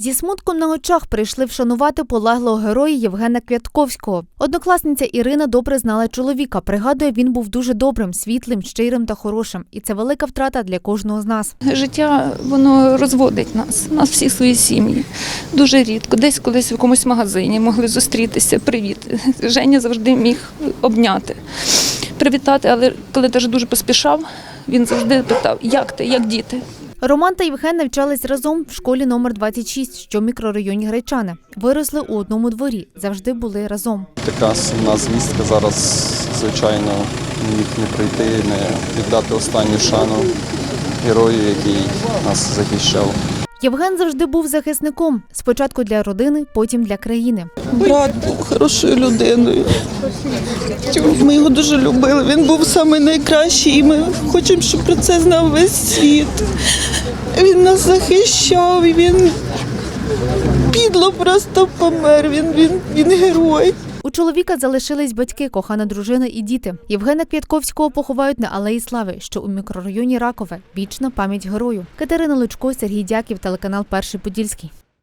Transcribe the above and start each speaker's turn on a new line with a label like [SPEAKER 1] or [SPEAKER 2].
[SPEAKER 1] Зі смутком на очах прийшли вшанувати полеглого героя Євгена Квятковського. Однокласниця Ірина добре знала чоловіка. Пригадує, він був дуже добрим, світлим, щирим та хорошим. І це велика втрата для кожного з нас.
[SPEAKER 2] Життя воно розводить нас, нас всі свої сім'ї. Дуже рідко. Десь колись в якомусь магазині могли зустрітися. Привіт. Женя завжди міг обняти, привітати, але коли теж дуже поспішав, він завжди питав, як ти, як діти.
[SPEAKER 1] Роман та Євген навчались разом в школі номер 26, що в мікрорайоні Гречани. Виросли у одному дворі, завжди були разом.
[SPEAKER 3] Така сумна звістка зараз, звичайно, міг не прийти, не віддати останню шану герою, який нас захищав.
[SPEAKER 1] Євген завжди був захисником. Спочатку для родини, потім для країни.
[SPEAKER 4] Брат був хорошою людиною. Ми його дуже любили. Він був самий найкращий, і ми хочемо, щоб про це знав весь світ. Він нас захищав, він підло просто помер. Він, він, він герой.
[SPEAKER 1] У чоловіка залишились батьки, кохана дружина і діти. Євгена Квятковського поховають на Алеї Слави, що у мікрорайоні Ракове. Вічна пам'ять герою. Катерина Лучко, Сергій Дяків, телеканал Перший Подільський.